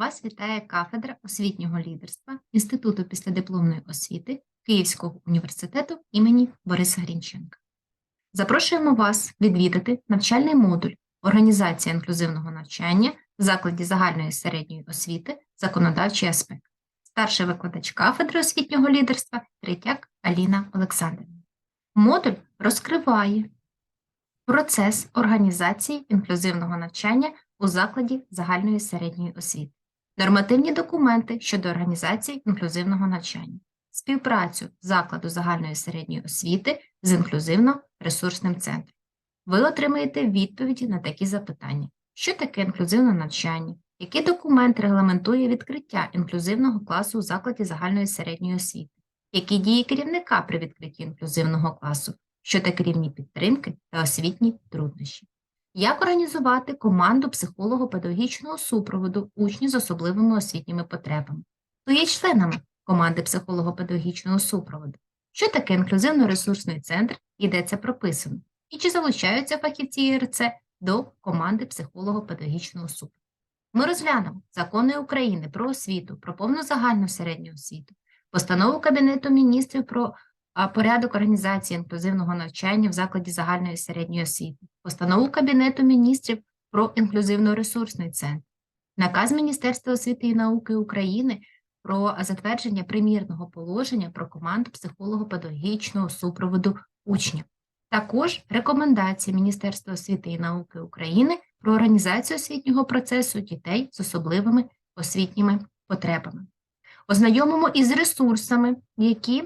Вас вітає кафедра освітнього лідерства Інституту післядипломної освіти Київського університету імені Бориса Грінченка. Запрошуємо вас відвідати навчальний модуль Організація інклюзивного навчання в закладі загальної середньої освіти Законодавчий аспект. Старший викладач кафедри освітнього лідерства Третяк Аліна Олександрівна. Модуль розкриває процес організації інклюзивного навчання у закладі загальної середньої освіти, нормативні документи щодо організації інклюзивного навчання, співпрацю закладу загальної середньої освіти з інклюзивно-ресурсним центром. Ви отримаєте відповіді на такі запитання: що таке інклюзивне навчання, який документ регламентує відкриття інклюзивного класу у закладі загальної середньої освіти, які дії керівника при відкритті інклюзивного класу, що таке рівні підтримки та освітні труднощі. Як організувати команду психолого-педагогічного супроводу учнів з особливими освітніми потребами? Хто є членами команди психолого-педагогічного супроводу? Що таке інклюзивно-ресурсний центр і де це прописано? І чи залучаються фахівці ІРЦ до команди психолого-педагогічного супроводу? Ми розглянемо закони України про освіту, про повну загальну середню освіту, постанову Кабінету міністрів про порядок організації інклюзивного навчання в закладі загальної середньої освіти, постанову Кабінету міністрів про інклюзивно-ресурсний центр, наказ Міністерства освіти і науки України про затвердження примірного положення про команду психолого-педагогічного супроводу учнів, також рекомендації Міністерства освіти і науки України про організацію освітнього процесу дітей з особливими освітніми потребами. Ознайомимо із ресурсами, які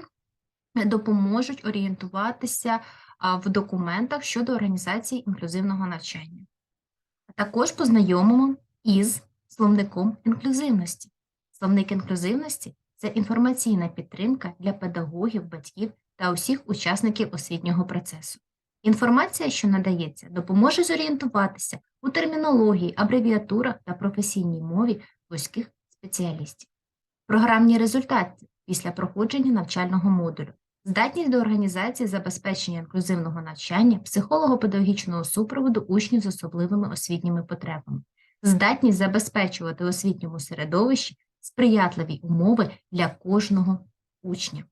допоможуть орієнтуватися в документах щодо організації інклюзивного навчання. Також познайомимо із словником інклюзивності. Словник інклюзивності це інформаційна підтримка для педагогів, батьків та усіх учасників освітнього процесу. Інформація, що надається, допоможе зорієнтуватися у термінології, абревіатурах та професійній мові вузьких спеціалістів. Програмні результати після проходження навчального модулю, здатність до організації забезпечення інклюзивного навчання, психолого-педагогічного супроводу учнів з особливими освітніми потребами, здатність забезпечувати освітньому середовищі сприятливі умови для кожного учня.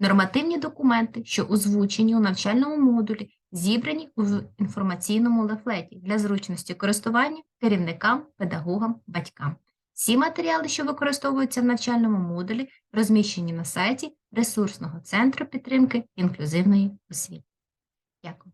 Нормативні документи, що озвучені у навчальному модулі, зібрані в інформаційному лефлеті для зручності користування керівникам, педагогам, батькам. Всі матеріали, що використовуються в навчальному модулі, розміщені на сайті ресурсного центру підтримки інклюзивної освіти. Дякую.